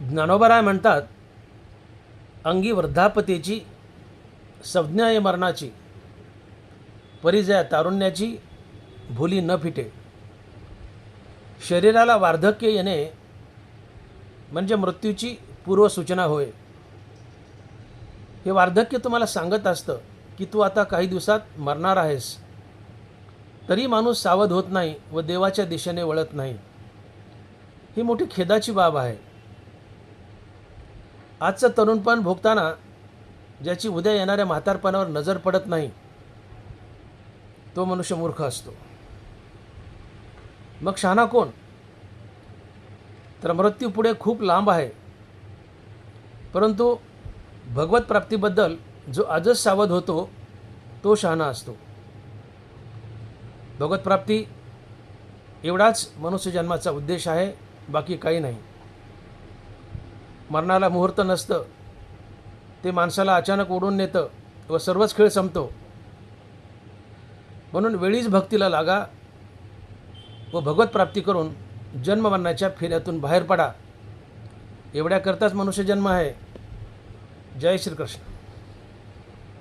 ज्ञानोबराय म्हणतात अंगी वृद्धापतेची संज्ञा आहे मरणाची परिजया तारुण्याची भुली न फिटे. शरीराला वार्धक्य येणे म्हणजे मृत्यूची पूर्वसूचना होय. हे वार्धक्य तुम्हाला सांगत असतं की तू आता काही दिवसात मरणार आहेस. तरी माणूस सावध होत नाही व देवाच्या दिशेने वळत नाही. ही मोठी खेदाची बाब आहे. आजचं तरुणपण भोगताना ज्याची उद्या येणाऱ्या म्हातारपणावर नजर पडत नाही तो मनुष्य मूर्ख असतो. मग शहाणा कोण? तर मृत्यू पुढे खूप लांब आहे. परंतु भगवत प्राप्तीबद्दल जो आजच सावध होतो तो शहाणा असतो. भगवत प्राप्ती एवढाच मनुष्य जन्माचा उद्देश आहे बाकी काही नाही. मरणाला मुहूर्त नसतं. ते माणसाला अचानक ओढून नेतं व सर्वच खेळ संपतो. म्हणून वेळीच भक्तीला लागा व भगवत प्राप्ती करून जन्ममरणाच्या फेऱ्यातून बाहेर पडा. एवढ्याकरताच मनुष्य जन्म आहे. जय श्रीकृष्ण.